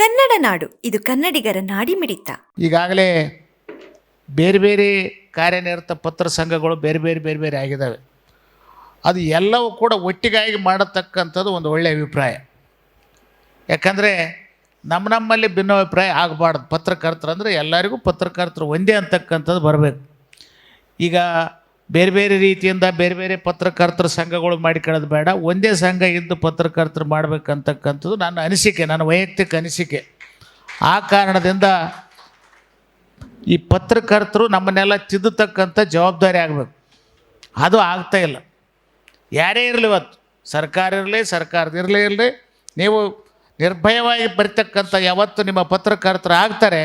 ಕನ್ನಡ ನಾಡು, ಇದು ಕನ್ನಡಿಗರ ನಾಡಿ ಮಿಡಿತ ಈಗಾಗಲೇ ಬೇರೆ ಬೇರೆ ಕಾರ್ಯನಿರತ ಪತ್ರ ಸಂಘಗಳು ಬೇರೆ ಬೇರೆ ಬೇರೆ ಬೇರೆ ಆಗಿದ್ದಾವೆ. ಅದು ಎಲ್ಲವೂ ಕೂಡ ಒಟ್ಟಿಗಾಗಿ ಮಾಡತಕ್ಕಂಥದ್ದು ಒಂದು ಒಳ್ಳೆಯ ಅಭಿಪ್ರಾಯ. ಯಾಕಂದರೆ ನಮ್ಮ ನಮ್ಮಲ್ಲಿ ಭಿನ್ನಾಭಿಪ್ರಾಯ ಆಗಬಾರ್ದು. ಪತ್ರಕರ್ತರು ಅಂದರೆ ಎಲ್ಲರಿಗೂ ಪತ್ರಕರ್ತರು ಒಂದೇ ಅಂತಕ್ಕಂಥದ್ದು ಬರಬೇಕು. ಈಗ ಬೇರೆ ಬೇರೆ ರೀತಿಯಿಂದ ಬೇರೆ ಬೇರೆ ಪತ್ರಕರ್ತರ ಸಂಘಗಳು ಮಾಡಿಕೊಳ್ಳೋದು ಬೇಡ. ಒಂದೇ ಸಂಘ ಇದ್ದು ಪತ್ರಕರ್ತರು ಮಾಡಬೇಕಂತಕ್ಕಂಥದ್ದು ನನ್ನ ಅನಿಸಿಕೆ, ನನ್ನ ವೈಯಕ್ತಿಕ ಅನಿಸಿಕೆ. ಆ ಕಾರಣದಿಂದ ಈ ಪತ್ರಕರ್ತರು ನಮ್ಮನ್ನೆಲ್ಲ ತಿದ್ದತಕ್ಕಂಥ ಜವಾಬ್ದಾರಿ ಆಗಬೇಕು. ಅದು ಆಗ್ತಾ ಇಲ್ಲ. ಯಾರೇ ಇರಲಿ ಇವತ್ತು, ಸರ್ಕಾರ ಇರಲಿ, ಸರ್ಕಾರದ ಇರಲಿ ನೀವು ನಿರ್ಭಯವಾಗಿ ಬರಿತಕ್ಕಂಥ ಯಾವತ್ತು ನಿಮ್ಮ ಪತ್ರಕರ್ತರು ಆಗ್ತಾರೆ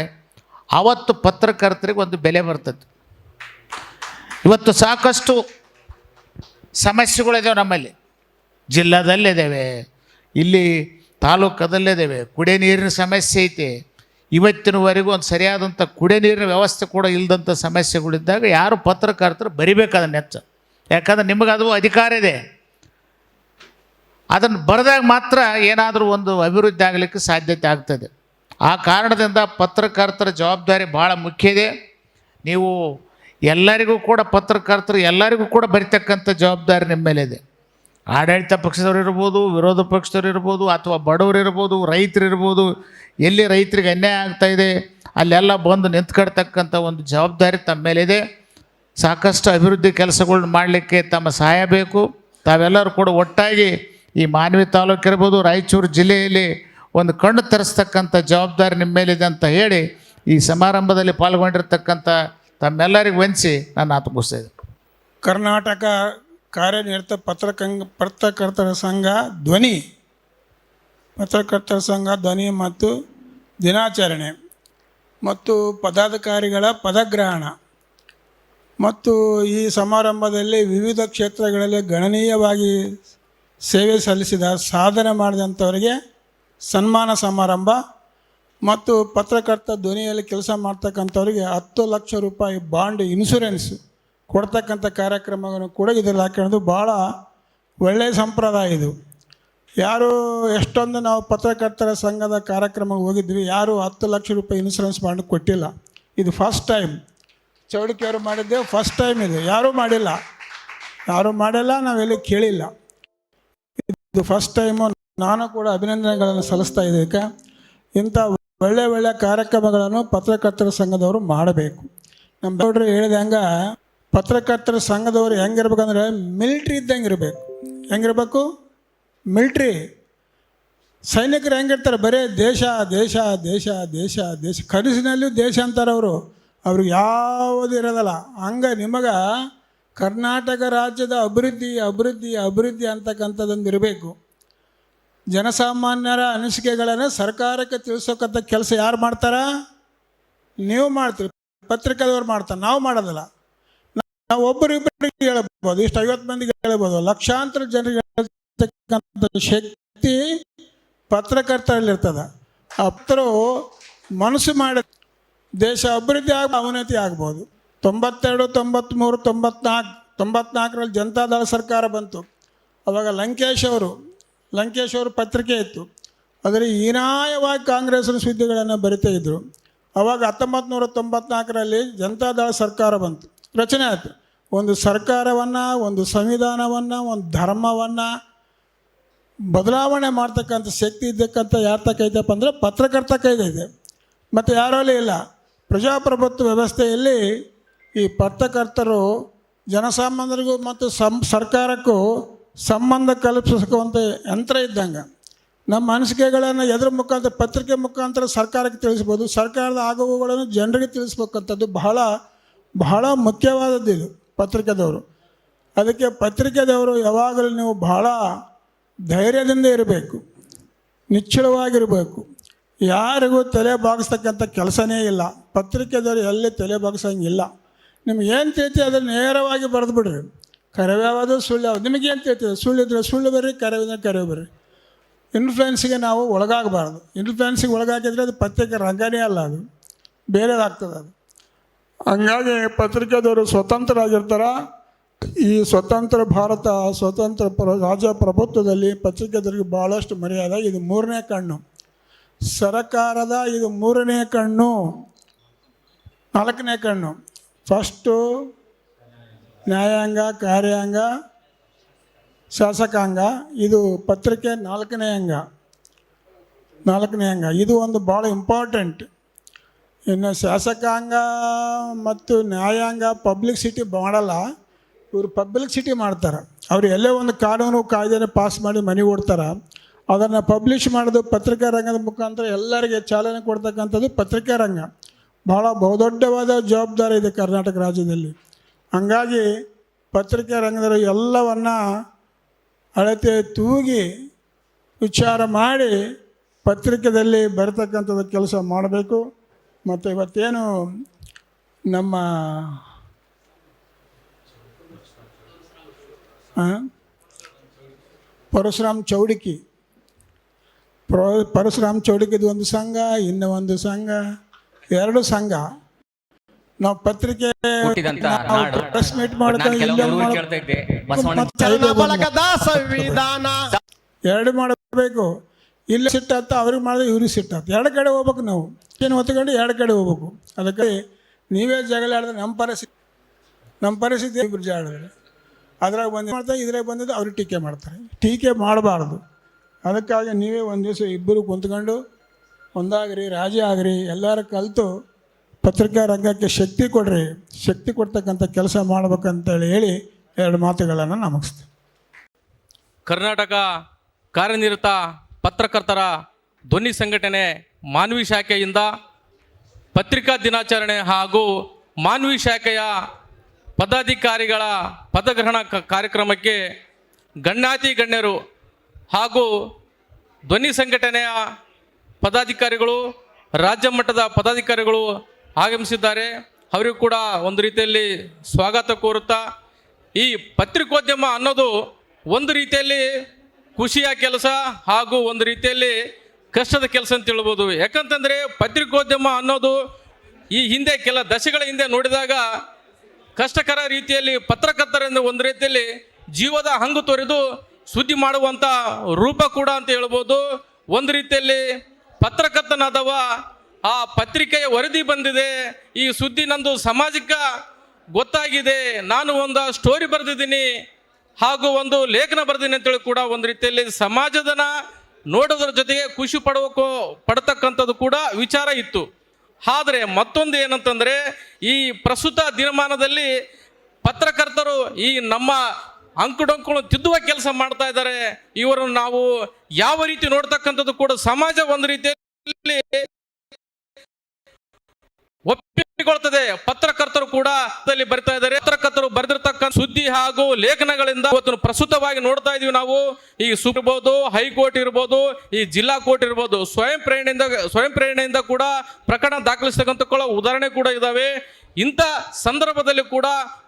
ಆವತ್ತು ಪತ್ರಕರ್ತರಿಗೆ ಒಂದು ಬೆಲೆ ಬರ್ತದೆ. ಇವತ್ತು ಸಾಕಷ್ಟು ಸಮಸ್ಯೆಗಳಿದ್ದಾವೆ ನಮ್ಮಲ್ಲಿ. ಜಿಲ್ಲಾದಲ್ಲಿದ್ದಾವೆ ಇಲ್ಲಿ ತಾಲೂಕದಲ್ಲಿದ್ದಾವೆ ಕುಡಿಯ ನೀರಿನ ಸಮಸ್ಯೆ ಐತೆ. ಇವತ್ತಿನವರೆಗೂ ಒಂದು ಸರಿಯಾದಂಥ ಕುಡಿಯ ನೀರಿನ ವ್ಯವಸ್ಥೆ ಕೂಡ ಇಲ್ಲದಂಥ ಸಮಸ್ಯೆಗಳಿದ್ದಾಗ ಯಾರು ಪತ್ರಕರ್ತರು ಬರಿಬೇಕಾದ ನೆಚ್ಚ ಯಾಕಂದ್ರೆ ನಿಮಗೆ ಅದು ಅಧಿಕಾರ ಇದೆ. ಅದನ್ನು ಬರೆದಾಗ ಮಾತ್ರ ಏನಾದರೂ ಒಂದು ಅಭಿವೃದ್ಧಿ ಆಗಲಿಕ್ಕೆ ಸಾಧ್ಯತೆ ಆಗ್ತದೆ. ಆ ಕಾರಣದಿಂದ ಪತ್ರಕರ್ತರ ಜವಾಬ್ದಾರಿ ಭಾಳ ಮುಖ್ಯ ಇದೆ. ನೀವು ಎಲ್ಲರಿಗೂ ಕೂಡ ಪತ್ರಕರ್ತರು, ಎಲ್ಲರಿಗೂ ಕೂಡ ಬರಿತಕ್ಕಂಥ ಜವಾಬ್ದಾರಿ ನಿಮ್ಮ ಮೇಲೆ ಇದೆ. ಆಡಳಿತ ಪಕ್ಷದವ್ರು ಇರ್ಬೋದು, ವಿರೋಧ ಪಕ್ಷದವ್ರು ಇರ್ಬೋದು, ಅಥವಾ ಬಡವರು ಇರ್ಬೋದು, ರೈತರು ಇರ್ಬೋದು, ಎಲ್ಲಿ ರೈತರಿಗೆ ಅನ್ಯಾಯ ಆಗ್ತಾಯಿದೆ ಅಲ್ಲೆಲ್ಲ ಬಂದು ನಿಂತ್ಕೊಡ್ತಕ್ಕಂಥ ಒಂದು ಜವಾಬ್ದಾರಿ ತಮ್ಮ ಮೇಲಿದೆ ಸಾಕಷ್ಟು ಅಭಿವೃದ್ಧಿ ಕೆಲಸಗಳನ್ನ ಮಾಡಲಿಕ್ಕೆ ತಮ್ಮ ಸಹಾಯ ಬೇಕು. ತಾವೆಲ್ಲರೂ ಕೂಡ ಒಟ್ಟಾಗಿ ಈ ಮಾನವಿ ತಾಲೂಕು ಇರ್ಬೋದು, ರಾಯಚೂರು ಜಿಲ್ಲೆಯಲ್ಲಿ ಒಂದು ಕಣ್ಣು ತರಿಸ್ತಕ್ಕಂಥ ಜವಾಬ್ದಾರಿ ನಿಮ್ಮ ಮೇಲಿದೆ ಅಂತ ಹೇಳಿ ಈ ಸಮಾರಂಭದಲ್ಲಿ ಪಾಲ್ಗೊಂಡಿರ್ತಕ್ಕಂಥ ತಮ್ಮೆಲ್ಲರಿಗೂ ವಂಚಿ ನಾನು ಇದ್ದೀನಿ ಕರ್ನಾಟಕ ಕಾರ್ಯನಿರತ ಪತ್ರಕಂಗ ಪತ್ರಕರ್ತರ ಸಂಘ ಧ್ವನಿ, ಪತ್ರಕರ್ತರ ಸಂಘ ಧ್ವನಿ ಮತ್ತು ದಿನಾಚರಣೆ ಮತ್ತು ಪದಾಧಿಕಾರಿಗಳ ಪದಗ್ರಹಣ ಮತ್ತು ಈ ಸಮಾರಂಭದಲ್ಲಿ ವಿವಿಧ ಕ್ಷೇತ್ರಗಳಲ್ಲಿ ಗಣನೀಯವಾಗಿ ಸೇವೆ ಸಲ್ಲಿಸಿದ ಸಾಧನೆ ಮಾಡಿದಂಥವರಿಗೆ ಸನ್ಮಾನ ಸಮಾರಂಭ ಮತ್ತು ಪತ್ರಕರ್ತ ಧ್ವನಿಯಲ್ಲಿ ಕೆಲಸ ಮಾಡ್ತಕ್ಕಂಥವ್ರಿಗೆ ಹತ್ತು ಲಕ್ಷ ರೂಪಾಯಿ ಬಾಂಡ್ ಇನ್ಶೂರೆನ್ಸ್ ಕೊಡ್ತಕ್ಕಂಥ ಕಾರ್ಯಕ್ರಮಗಳನ್ನು ಕೂಡ ಇದರಲ್ಲಿ ಹಾಕೊಳ್ಳೋದು ಭಾಳ ಒಳ್ಳೆಯ ಸಂಪ್ರದಾಯ ಇದು. ಯಾರು ಎಷ್ಟೊಂದು ನಾವು ಪತ್ರಕರ್ತರ ಸಂಘದ ಕಾರ್ಯಕ್ರಮಕ್ಕೆ ಹೋಗಿದ್ವಿ, ಯಾರು ಹತ್ತು ಲಕ್ಷ ರೂಪಾಯಿ ಇನ್ಶೂರೆನ್ಸ್ ಬಾಂಡ್ ಕೊಟ್ಟಿಲ್ಲ. ಇದು ಫಸ್ಟ್ ಟೈಮ್ ಚೌಡಿಕೆಯವರು ಮಾಡಿದ್ದೆ ಫಸ್ಟ್ ಟೈಮ್ ಇದು. ಯಾರೂ ಮಾಡಿಲ್ಲ. ಯಾರೂ ಮಾಡಿಲ್ಲ, ನಾವೆಲ್ಲಿ ಕೇಳಿಲ್ಲ. ಇದು ಫಸ್ಟ್ ಟೈಮು ನಾನು ಕೂಡ ಅಭಿನಂದನೆಗಳನ್ನು ಸಲ್ಲಿಸ್ತಾ ಇದಕ್ಕೆ ಇಂಥ ಒಳ್ಳೆ ಒಳ್ಳೆ ಕಾರ್ಯಕ್ರಮಗಳನ್ನು ಪತ್ರಕರ್ತರ ಸಂಘದವರು ಮಾಡಬೇಕು. ನಮ್ಮ ದೊಡ್ಡರು ಹೇಳಿದಂಗ ಪತ್ರಕರ್ತರ ಸಂಘದವರು ಹೆಂಗಿರ್ಬೇಕಂದ್ರೆ ಮಿಲ್ಟ್ರಿ ಇದ್ದಂಗೆ ಇರಬೇಕು. ಹೆಂಗಿರ್ಬೇಕು? ಮಿಲ್ಟ್ರಿ. ಸೈನಿಕರು ಹೆಂಗಿರ್ತಾರೆ? ಬರೀ ದೇಶ ದೇಶ ದೇಶ ದೇಶ ದೇಶ. ಕನಸಿನಲ್ಲೂ ದೇಶ ಅಂತಾರೆ ಅವರು. ಅವ್ರಿಗೆ ಯಾವುದು ಇರೋದಲ್ಲ. ಹಂಗೆ ನಿಮಗೆ ಕರ್ನಾಟಕ ರಾಜ್ಯದ ಅಭಿವೃದ್ಧಿ ಅಭಿವೃದ್ಧಿ ಅಭಿವೃದ್ಧಿ ಅಂತಕ್ಕಂಥದ್ದೊಂದು ಇರಬೇಕು. ಜನಸಾಮಾನ್ಯರ ಅನಿಸಿಕೆಗಳನ್ನು ಸರ್ಕಾರಕ್ಕೆ ತಿಳಿಸೋಕ್ಕಂಥ ಕೆಲಸ ಯಾರು ಮಾಡ್ತಾರ? ನೀವು ಮಾಡ್ತೀರಿ. ಪತ್ರಿಕೆದವ್ರು ಮಾಡ್ತಾರೆ. ನಾವು ಮಾಡೋದಿಲ್ಲ. ನಾವು ಒಬ್ಬರಿಬ್ಬರಿಗೆ ಹೇಳ್ಬೋದು. ಇಷ್ಟು ಐವತ್ತು ಮಂದಿಗೆ ಹೇಳ್ಬೋದು. ಲಕ್ಷಾಂತರ ಜನರಿಗೆ ಹೇಳ್ತಕ್ಕಂಥ ಶಕ್ತಿ ಪತ್ರಕರ್ತರಲ್ಲಿರ್ತದೆ ಅಪ್ತರು ಮನಸ್ಸು ಮಾಡಿ ದೇಶ ಅಭಿವೃದ್ಧಿ ಆಗ ಅವನತಿ ಆಗ್ಬೋದು. ತೊಂಬತ್ತೆರಡು ತೊಂಬತ್ತ್ಮೂರು ತೊಂಬತ್ನಾಲ್ಕು, ತೊಂಬತ್ನಾಲ್ಕರಲ್ಲಿ ಜನತಾದಳ ಸರ್ಕಾರ ಬಂತು. ಅವಾಗ ಲಂಕೇಶ್ ಅವರು ಲಂಕೇಶ್ ಅವರು ಪತ್ರಿಕೆ ಇತ್ತು. ಆದರೆ ಹೀನಾಯವಾಗಿ ಕಾಂಗ್ರೆಸ್ನ ಸುದ್ದಿಗಳನ್ನು ಬರಿತಾ ಇದ್ದರು ಅವಾಗ ಹತ್ತೊಂಬತ್ತು ನೂರ ತೊಂಬತ್ನಾಲ್ಕರಲ್ಲಿ ಜನತಾದಳ ಸರ್ಕಾರ ಬಂತು. ರಚನೆ ಆಯಿತು. ಒಂದು ಸರ್ಕಾರವನ್ನು, ಒಂದು ಸಂವಿಧಾನವನ್ನು, ಒಂದು ಧರ್ಮವನ್ನು ಬದಲಾವಣೆ ಮಾಡ್ತಕ್ಕಂಥ ಶಕ್ತಿ ಇದ್ದಕ್ಕಂಥ ಯಾರ ಕೈದಪ್ಪ ಅಂದರೆ ಪತ್ರಕರ್ತ ಕೈದಿದೆ ಮತ್ತು ಯಾರಲ್ಲಿ ಇಲ್ಲ? ಪ್ರಜಾಪ್ರಭುತ್ವ ವ್ಯವಸ್ಥೆಯಲ್ಲಿ ಈ ಪತ್ರಕರ್ತರು ಜನಸಾಮಾನ್ಯರಿಗೂ ಮತ್ತು ಸಂ, ಸರ್ಕಾರಕ್ಕೂ ಸಂಬಂಧ ಕಲ್ಪಿಸಕುವಂಥ ಯಂತ್ರ ಇದ್ದಂಗೆ. ನಮ್ಮ ಅನಿಸಿಕೆಗಳನ್ನು ಎದುರ ಮುಖಾಂತರ, ಪತ್ರಿಕೆ ಮುಖಾಂತರ ಸರ್ಕಾರಕ್ಕೆ ತಿಳಿಸ್ಬೋದು ಸರ್ಕಾರದ ಆಗುವುಗಳನ್ನು ಜನರಿಗೆ ತಿಳಿಸ್ಬೇಕಂಥದ್ದು ಬಹಳ ಬಹಳ ಮುಖ್ಯವಾದದ್ದು ಇದು ಪತ್ರಿಕೆದವರು. ಅದಕ್ಕೆ ಪತ್ರಿಕೆದವರು ಯಾವಾಗಲೂ ನೀವು ಬಹಳ ಧೈರ್ಯದಿಂದ ಇರಬೇಕು. ನಿಚ್ಚಳವಾಗಿರಬೇಕು. ಯಾರಿಗೂ ತಲೆ ಬಾಗಿಸ್ತಕ್ಕಂಥ ಕೆಲಸನೇ ಇಲ್ಲ. ಪತ್ರಿಕೆದವರು ಎಲ್ಲಿ ತಲೆ ಬಾಗಿಸೋಂಗಿಲ್ಲ. ನಿಮ್ಗೆ ಏನು ತಿಳಿತಿ ಅದನ್ನು ನೇರವಾಗಿ ಬರೆದು ಬಿಡ್ರಿ. ಕರೆವು ಯಾವುದು ಸುಳ್ಳು ನಿಮಗೆ ಅಂತ ಹೇಳ್ತದೆ? ಸುಳ್ಳು ಇದ್ರೆ ಸುಳ್ಳು ಬರ್ರಿ, ಕರವಿದ್ರೆ ಕರೆವು ಬರ್ರಿ. ಇನ್ಫ್ಲುಯೆನ್ಸಿಗೆ ನಾವು ಒಳಗಾಗಬಾರ್ದು. ಇನ್ಫ್ಲುಯೆನ್ಸಿಗೆ ಒಳಗಾಗಿದ್ರೆ ಅದು ಪತ್ರಿಕೆ ರಂಗನೇ ಅಲ್ಲ ಅದು. ಬೇರೆದಾಗ್ತದೆ ಅದು. ಹಂಗಾಗಿ ಪತ್ರಿಕೆದವರು ಸ್ವತಂತ್ರರಾಗಿರ್ತಾರ. ಈ ಸ್ವತಂತ್ರ ಭಾರತ, ಸ್ವತಂತ್ರ ಪ್ರ, ರಾಜ್ಯ ಪ್ರಭುತ್ವದಲ್ಲಿ ಪತ್ರಿಕೆದವರಿಗೆ ಭಾಳಷ್ಟು ಮರ್ಯಾದೆ. ಇದು ಮೂರನೇ ಕಣ್ಣು. ಸರಕಾರದ ಇದು ಮೂರನೇ ಕಣ್ಣು. ನಾಲ್ಕನೇ ಕಣ್ಣು. ಫಸ್ಟು ನ್ಯಾಯಾಂಗ, ಕಾರ್ಯಾಂಗ, ಶಾಸಕಾಂಗ, ಇದು ಪತ್ರಿಕೆ ನಾಲ್ಕನೇ ಅಂಗ. ನಾಲ್ಕನೇ ಅಂಗ. ಇದು ಒಂದು ಭಾಳ ಇಂಪಾರ್ಟೆಂಟ್ ಇನ್ನು ಶಾಸಕಾಂಗ ಮತ್ತು ನ್ಯಾಯಾಂಗ ಪಬ್ಲಿಸಿಟಿ ಮಾಡಲ್ಲ. ಇವರು ಪಬ್ಲಿಸಿಟಿ ಮಾಡ್ತಾರೆ. ಅವ್ರು ಎಲ್ಲೇ ಒಂದು ಕಾನೂನು ಕಾಯ್ದೆನ ಪಾಸ್ ಮಾಡಿ ಮನೆ ಓಡ್ತಾರೆ. ಅದನ್ನು ಪಬ್ಲಿಷ್ ಮಾಡೋದು ಪತ್ರಿಕಾ ರಂಗದ ಮುಖಾಂತರ ಎಲ್ಲರಿಗೆ ಚಾಲನೆ ಕೊಡ್ತಕ್ಕಂಥದ್ದು ಪತ್ರಿಕಾ ರಂಗ. ಭಾಳ ಬಹುದೊಡ್ಡವಾದ ಜವಾಬ್ದಾರಿ ಇದೆ ಕರ್ನಾಟಕ ರಾಜ್ಯದಲ್ಲಿ. ಹಂಗಾಗಿ ಪತ್ರಿಕೆ ರಂಗದಲ್ಲಿ ಎಲ್ಲವನ್ನು ಅಳತೆ ತೂಗಿ ವಿಚಾರ ಮಾಡಿ ಪತ್ರಿಕೆಯಲ್ಲಿ ಬರತಕ್ಕಂಥದ್ದು ಕೆಲಸ ಮಾಡಬೇಕು. ಮತ್ತು ಇವತ್ತೇನು ನಮ್ಮ? ಪರಶುರಾಮ್ ಚೌಡಿಕಿ. ಪ್ರ, ಪರಶುರಾಮ್ ಚೌಡಿಕಿದು ಒಂದು ಸಂಘ, ಇನ್ನೂ ಒಂದು ಸಂಘ, ಎರಡು ಸಂಘ. ನಾವು ಪತ್ರಿಕೆ ಪ್ರೆಸ್ ಮೀಟ್ ನಾನು ಮಾಡ್ಕೊಂಡು ಕೆಲವು ಇಲ್ಲೇ ಊರು ಮಾಡ್- ಕೇಳ್ತಾ ಇದ್ದೆ. ಬಸವಣ್ಣ. ಮತ್ತೆ ಐದು ಬಂದು- ಬಳಗದ ಸಂವಿಧಾನ. ಎರಡು ಮಾಡಬೇಕು. ಇಲ್ಲಿ ಸಿಟ್ಟಾತ ಅವ್ರಿಗೆ ಮಾಡಿದ್ರೆ ಇವ್ರಿಗೆ ಸಿಟ್ಟಾತ ಎರಡು ಕಡೆ ಹೋಗ್ಬೇಕು ನಾವು. ಏನು ಹೊತ್ಕೊಂಡು ಎರಡು ಕಡೆ ಹೋಗ್ಬೇಕು. ಅದಕ್ಕೆ ನೀವೇ ಜಗಳ ಆಡಿದ್ರೆ ನಮ್ಮ ಪರಿಸ್ಥಿತಿ ನಮ್ಮ ಪರಿಸ್ಥಿತಿ ಇಬ್ಬರು ಜಗಳ ಆಡಿದ್ರೆ ಅದ್ರಾಗ ಬಂದು ಮಾಡ್ತಾರೆ? ಇದ್ರಾಗ ಬಂದಿದ್ದು ಅವ್ರಿಗೆ ಟೀಕೆ ಮಾಡ್ತಾರೆ. ಟೀಕೆ ಮಾಡಬಾರ್ದು. ಅದಕ್ಕಾಗಿ ನೀವೇ ಒಂದು ದಿವಸ ಇಬ್ಬರು ಕುಂತ್ಕೊಂಡು ಒಂದಾಗ್ರಿ ರಾಜಿ ಆಗ್ರಿ ಎಲ್ಲರೂ ಕಲಿತು ಪತ್ರಿಕಾ ರಂಗಕ್ಕೆ ಶಕ್ತಿ ಕೊಡ್ರಿ, ಶಕ್ತಿ ಕೊಡ್ತಕ್ಕಂಥ ಕೆಲಸ ಮಾಡ್ಬೇಕಂತೇಳಿ ಹೇಳಿ ಎರಡು ಮಾತುಗಳನ್ನು ನಾನು ಕರ್ನಾಟಕ ಕಾರ್ಯನಿರತ ಪತ್ರಕರ್ತರ ಧ್ವನಿ ಸಂಘಟನೆ ಮಾನವಿ ಶಾಖೆಯಿಂದ ಪತ್ರಿಕಾ ದಿನಾಚರಣೆ ಹಾಗೂ ಮಾನವಿ ಶಾಖೆಯ ಪದಾಧಿಕಾರಿಗಳ ಪದಗ್ರಹಣ ಕಾರ್ಯಕ್ರಮಕ್ಕೆ ಗಣ್ಯಾತಿ ಗಣ್ಯರು ಹಾಗೂ ಧ್ವನಿ ಸಂಘಟನೆಯ ಪದಾಧಿಕಾರಿಗಳು, ರಾಜ್ಯ ಮಟ್ಟದ ಪದಾಧಿಕಾರಿಗಳು ಆಗಮಿಸಿದ್ದಾರೆ. ಅವರಿಗೂ ಕೂಡ ಒಂದು ರೀತಿಯಲ್ಲಿ ಸ್ವಾಗತ ಕೋರುತ್ತಾ, ಈ ಪತ್ರಿಕೋದ್ಯಮ ಅನ್ನೋದು ಒಂದು ರೀತಿಯಲ್ಲಿ ಖುಷಿಯ ಕೆಲಸ ಹಾಗೂ ಒಂದು ರೀತಿಯಲ್ಲಿ ಕಷ್ಟದ ಕೆಲಸ ಅಂತ ಹೇಳ್ಬೋದು. ಯಾಕಂತಂದರೆ ಪತ್ರಿಕೋದ್ಯಮ ಅನ್ನೋದು ಈ ಹಿಂದೆ ಕೆಲ ದಶಗಳ ಹಿಂದೆ ನೋಡಿದಾಗ ಕಷ್ಟಕರ ರೀತಿಯಲ್ಲಿ ಪತ್ರಕರ್ತರಿಂದ ಒಂದು ರೀತಿಯಲ್ಲಿ ಜೀವದ ಹಂಗು ತೊರೆದು ಸುದ್ದಿ ಮಾಡುವಂಥ ರೂಪ ಕೂಡ ಅಂತ ಹೇಳ್ಬೋದು. ಒಂದು ರೀತಿಯಲ್ಲಿ ಪತ್ರಕರ್ತನಾದವ ಆ ಪತ್ರಿಕೆಯ ವರದಿ ಬಂದಿದೆ. ಈ ಸುದ್ದಿ ನಂದು ಸಮಾಜಕ್ಕೆ ಗೊತ್ತಾಗಿದೆ. ನಾನು ಒಂದು ಸ್ಟೋರಿ ಬರೆದಿದ್ದೀನಿ. ಹಾಗೂ ಒಂದು ಲೇಖನ ಬರೆದಿದ್ದೀನಿ ಅಂತೇಳಿ ಕೂಡ ಒಂದು ರೀತಿಯಲ್ಲಿ ಸಮಾಜದನ ನೋಡೋದ್ರ ಜೊತೆಗೆ ಖುಷಿ ಪಡೋಕೋ ಪಡ್ತಕ್ಕಂಥದ್ದು ಕೂಡ ವಿಚಾರ ಇತ್ತು. ಆದರೆ ಮತ್ತೊಂದು ಏನಂತಂದರೆ, ಈ ಪ್ರಸ್ತುತ ದಿನಮಾನದಲ್ಲಿ ಪತ್ರಕರ್ತರು ಈ ನಮ್ಮ ಅಂಕುಡೊಂಕುಳು ತಿದ್ದುವ ಕೆಲಸ ಮಾಡ್ತಾ ಇದ್ದಾರೆ. ಇವರನ್ನು ನಾವು ಯಾವ ರೀತಿ ನೋಡ್ತಕ್ಕಂಥದ್ದು ಕೂಡ ಸಮಾಜ ಒಂದು ರೀತಿಯಲ್ಲಿ ಒಪ್ಪಿಕೊಳ್ತದೆ ಪತ್ರಕರ್ತರು ಕೂಡ ಬರಿತಾ ಇದ್ದಾರೆ. ಪತ್ರಕರ್ತರು ಬರೆದಿರ್ತಕ್ಕಂಥ ಸುದ್ದಿ ಹಾಗೂ ಲೇಖನಗಳಿಂದ ಇವತ್ತು ಪ್ರಸ್ತುತವಾಗಿ ನೋಡ್ತಾ ಇದೀವಿ ನಾವು. ಈ ಇರ್ಬೋದು ಹೈಕೋರ್ಟ್ ಇರ್ಬೋದು, ಈ ಜಿಲ್ಲಾ ಕೋರ್ಟ್ ಇರ್ಬೋದು, ಸ್ವಯಂ ಪ್ರೇರಣೆಯಿಂದ ಸ್ವಯಂ ಪ್ರೇರಣೆಯಿಂದ ಕೂಡ ಪ್ರಕರಣ ದಾಖಲಿಸ್ತಕ್ಕಂಥ ಉದಾಹರಣೆ ಕೂಡ ಇದಾವೆ. ಇಂಥ ಸಂದರ್ಭದಲ್ಲಿ ಕೂಡ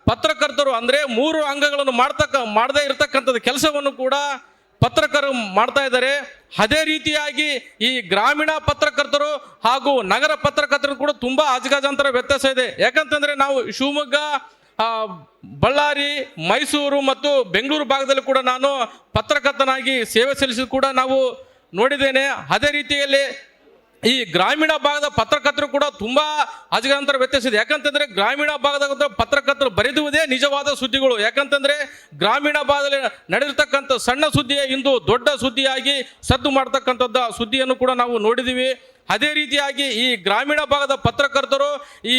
ಪತ್ರಕರ್ತರು ಅಂದ್ರೆ ಮೂರು ಅಂಗಗಳನ್ನು ಮಾಡ್ತಕ್ಕ, ಮಾಡದೇ ಇರತಕ್ಕಂಥದ್ದು ಕೆಲಸವನ್ನು ಕೂಡ ಪತ್ರಕರ್ತರು ಮಾಡ್ತಾ ಇದ್ದಾರೆ. ಅದೇ ರೀತಿಯಾಗಿ ಈ ಗ್ರಾಮೀಣ ಪತ್ರಕರ್ತರು ಹಾಗೂ ನಗರ ಪತ್ರಕರ್ತರು ಕೂಡ ತುಂಬಾ ಅಜಗಜಾಂತರ ವ್ಯತ್ಯಾಸ ಇದೆ. ಯಾಕಂತಂದ್ರೆ ನಾವು ಶಿವಮೊಗ್ಗ ಬಳ್ಳಾರಿ, ಮೈಸೂರು ಮತ್ತು ಬೆಂಗಳೂರು ಭಾಗದಲ್ಲಿ ಕೂಡ ನಾನು ಪತ್ರಕರ್ತನಾಗಿ ಸೇವೆ ಸಲ್ಲಿಸಿದ ಕೂಡ ನಾವು ನೋಡಿದ್ದೇನೆ. ಅದೇ ರೀತಿಯಲ್ಲಿ ಈ ಗ್ರಾಮೀಣ ಭಾಗದ ಪತ್ರಕರ್ತರು ಕೂಡ ತುಂಬಾ ಅಜಗಂತರ ವ್ಯತ್ಯಾಸ ಇದೆ ಯಾಕಂತಂದ್ರೆ ಗ್ರಾಮೀಣ ಭಾಗದ ಪತ್ರಕರ್ತರು ಬರೆದುವುದೇ ನಿಜವಾದ ಸುದ್ದಿಗಳು. ಯಾಕಂತಂದ್ರೆ ಗ್ರಾಮೀಣ ಭಾಗದಲ್ಲಿ ನಡೆದಿರ್ತಕ್ಕಂಥ ಸಣ್ಣ ಸುದ್ದಿಯೇ ಇಂದು ದೊಡ್ಡ ಸುದ್ದಿಯಾಗಿ ಸದ್ದು ಮಾಡ್ತಕ್ಕಂಥದ್ದು ಸುದ್ದಿಯನ್ನು ಕೂಡ ನಾವು ನೋಡಿದ್ದೀವಿ ಅದೇ ರೀತಿಯಾಗಿ ಈ ಗ್ರಾಮೀಣ ಭಾಗದ ಪತ್ರಕರ್ತರು ಈ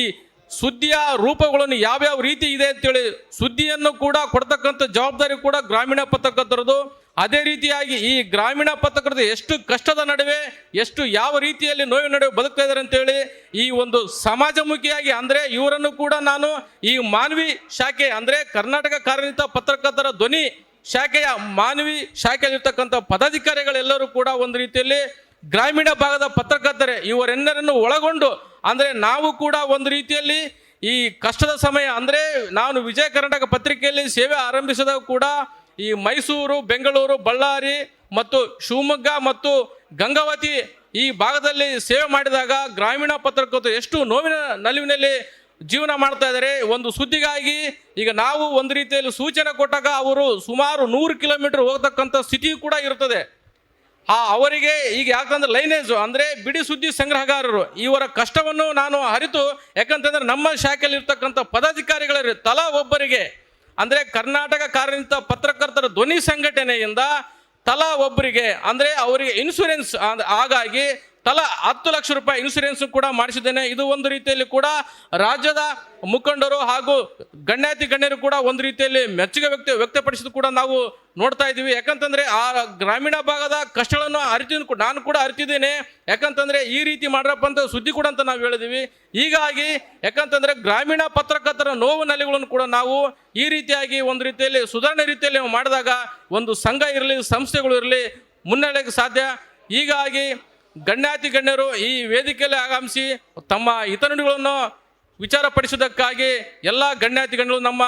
ಸುದ್ದಿಯ ರೂಪಗಳನ್ನು ಯಾವ್ಯಾವ ರೀತಿ ಇದೆ ಅಂತೇಳಿ ಸುದ್ದಿಯನ್ನು ಕೂಡ ಕೊಡ್ತಕ್ಕಂಥ ಜವಾಬ್ದಾರಿ ಕೂಡ ಗ್ರಾಮೀಣ ಪತ್ರಕರ್ತರದು. ಅದೇ ರೀತಿಯಾಗಿ ಈ ಗ್ರಾಮೀಣ ಪತ್ರಕರ್ತರು ಎಷ್ಟು ಕಷ್ಟದ ನಡುವೆ, ಎಷ್ಟು ಯಾವ ರೀತಿಯಲ್ಲಿ ನೋವಿನ ನಡುವೆ ಬದುಕ್ತಾ ಇದ್ದಾರೆ ಅಂತೇಳಿ ಈ ಒಂದು ಸಮಾಜಮುಖಿಯಾಗಿ ಅಂದರೆ ಇವರನ್ನು ಕೂಡ ನಾನು ಈ ಮಾನವಿ ಶಾಖೆ ಅಂದರೆ ಕರ್ನಾಟಕ ಕಾರ್ಯನಿರತ ಪತ್ರಕರ್ತರ ಧ್ವನಿ ಶಾಖೆಯ ಮಾನವಿ ಶಾಖೆಯಲ್ಲಿರ್ತಕ್ಕಂಥ ಪದಾಧಿಕಾರಿಗಳೆಲ್ಲರೂ ಕೂಡ ಒಂದು ರೀತಿಯಲ್ಲಿ ಗ್ರಾಮೀಣ ಭಾಗದ ಪತ್ರಕರ್ತರೆ, ಇವರೆಲ್ಲರನ್ನು ಒಳಗೊಂಡು, ಅಂದರೆ ನಾವು ಕೂಡ ಒಂದು ರೀತಿಯಲ್ಲಿ ಈ ಕಷ್ಟದ ಸಮಯ, ಅಂದರೆ ನಾನು ವಿಜಯ ಕರ್ನಾಟಕ ಪತ್ರಿಕೆಯಲ್ಲಿ ಸೇವೆ ಆರಂಭಿಸಿದಾಗ ಕೂಡ ಈ ಮೈಸೂರು, ಬೆಂಗಳೂರು, ಬಳ್ಳಾರಿ ಮತ್ತು ಶಿವಮೊಗ್ಗ ಮತ್ತು ಗಂಗಾವತಿ ಈ ಭಾಗದಲ್ಲಿ ಸೇವೆ ಮಾಡಿದಾಗ ಗ್ರಾಮೀಣ ಪತ್ರಕರ್ತರು ಎಷ್ಟು ನೋವಿನ ನಲಿವಿನಲ್ಲಿ ಜೀವನ ಮಾಡ್ತಾ ಇದ್ದಾರೆ. ಒಂದು ಸುದ್ದಿಗಾಗಿ ಈಗ ನಾವು ಒಂದು ರೀತಿಯಲ್ಲಿ ಸೂಚನೆ ಕೊಟ್ಟಾಗ ಅವರು ಸುಮಾರು ನೂರು ಕಿಲೋಮೀಟರ್ ಹೋಗ್ತಕ್ಕಂಥ ಸ್ಥಿತಿ ಕೂಡ ಇರ್ತದೆ ಆ ಅವರಿಗೆ ಈಗ ಯಾಕಂದ್ರೆ ಲೈನೇಜ್ ಅಂದ್ರೆ ಬಿಡಿ ಸುದ್ದಿ ಸಂಗ್ರಹಗಾರರು, ಇವರ ಕಷ್ಟವನ್ನು ನಾನು ಅರಿತು, ಯಾಕಂತಂದ್ರೆ ನಮ್ಮ ಶಾಖೆಯಲ್ಲಿ ಇರ್ತಕ್ಕಂಥ ಪದಾಧಿಕಾರಿಗಳ ತಲಾ ಒಬ್ಬರಿಗೆ, ಅಂದ್ರೆ ಕರ್ನಾಟಕ ಕಾರ್ಯನಿರತ ಪತ್ರಕರ್ತರ ಧ್ವನಿ ಸಂಘಟನೆಯಿಂದ ತಲಾ ಒಬ್ಬರಿಗೆ, ಅಂದ್ರೆ ಅವರಿಗೆ ಇನ್ಸೂರೆನ್ಸ್ ಹಾಗಾಗಿ ತಲಾ ಹತ್ತು ಲಕ್ಷ ರೂಪಾಯಿ ಇನ್ಸೂರೆನ್ಸ್ ಕೂಡ ಮಾಡಿಸಿದ್ದೇನೆ. ಇದು ಒಂದು ರೀತಿಯಲ್ಲಿ ಕೂಡ ರಾಜ್ಯದ ಮುಖಂಡರು ಹಾಗೂ ಗಣ್ಯಾತಿ ಗಣ್ಯರು ಕೂಡ ಒಂದು ರೀತಿಯಲ್ಲಿ ಮೆಚ್ಚುಗೆ ವ್ಯಕ್ತಿ ವ್ಯಕ್ತಪಡಿಸಿದ ಕೂಡ ನಾವು ನೋಡ್ತಾ ಇದ್ದೀವಿ. ಯಾಕಂತಂದ್ರೆ ಆ ಗ್ರಾಮೀಣ ಭಾಗದ ಕಷ್ಟಗಳನ್ನು ಅರಿತು ನಾನು ಕೂಡ ಅರಿತಿದ್ದೇನೆ. ಯಾಕಂತಂದ್ರೆ ಈ ರೀತಿ ಮಾಡ್ರಪ್ಪ ಅಂತ ಸುದ್ದಿ ಕೂಡ ಅಂತ ನಾವು ಹೇಳಿದೀವಿ ಹೀಗಾಗಿ ಯಾಕಂತಂದ್ರೆ ಗ್ರಾಮೀಣ ಪತ್ರಕರ್ತರ ನೋವು ನಲಿಗಳನ್ನು ಕೂಡ ನಾವು ಈ ರೀತಿಯಾಗಿ ಒಂದು ರೀತಿಯಲ್ಲಿ ಸುಧಾರಣೆ ರೀತಿಯಲ್ಲಿ ಮಾಡಿದಾಗ ಒಂದು ಸಂಘ ಇರಲಿ, ಸಂಸ್ಥೆಗಳು ಇರಲಿ ಮುನ್ನಡೆಗೆ ಸಾಧ್ಯ. ಹೀಗಾಗಿ ಗಣ್ಯಾತಿ ಗಣ್ಯರು ಈ ವೇದಿಕೆಯಲ್ಲಿ ಆಗಮಿಸಿ ತಮ್ಮ ಹಿತನುಡಿಗಳನ್ನು ವಿಚಾರಪಡಿಸುವುದಕ್ಕಾಗಿ ಎಲ್ಲ ಗಣ್ಯಾತಿ ಗಣ್ಯರು ನಮ್ಮ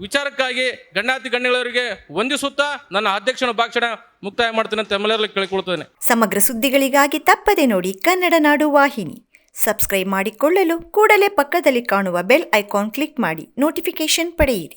ವಿಚಾರಕ್ಕಾಗಿ ಗಣ್ಯಾತಿ ಗಣ್ಯರಿಗೆ ವಂದಿಸುತ್ತಾ ನನ್ನ ಅಧ್ಯಕ್ಷನ ಭಾಷಣ ಮುಕ್ತಾಯ ಮಾಡ್ತೇನೆ ಅಂತ ತಮ್ಮೆಲ್ಲರಲ್ಲಿ ಕೇಳಿಕೊಳ್ತೇನೆ. ಸಮಗ್ರ ಸುದ್ದಿಗಳಿಗಾಗಿ ತಪ್ಪದೆ ನೋಡಿ ಕನ್ನಡ ನಾಡು ವಾಹಿನಿ. ಸಬ್ಸ್ಕ್ರೈಬ್ ಮಾಡಿಕೊಳ್ಳಲು ಕೂಡಲೇ ಪಕ್ಕದಲ್ಲಿ ಕಾಣುವ ಬೆಲ್ ಐಕಾನ್ ಕ್ಲಿಕ್ ಮಾಡಿ ನೋಟಿಫಿಕೇಶನ್ ಪಡೆಯಿರಿ.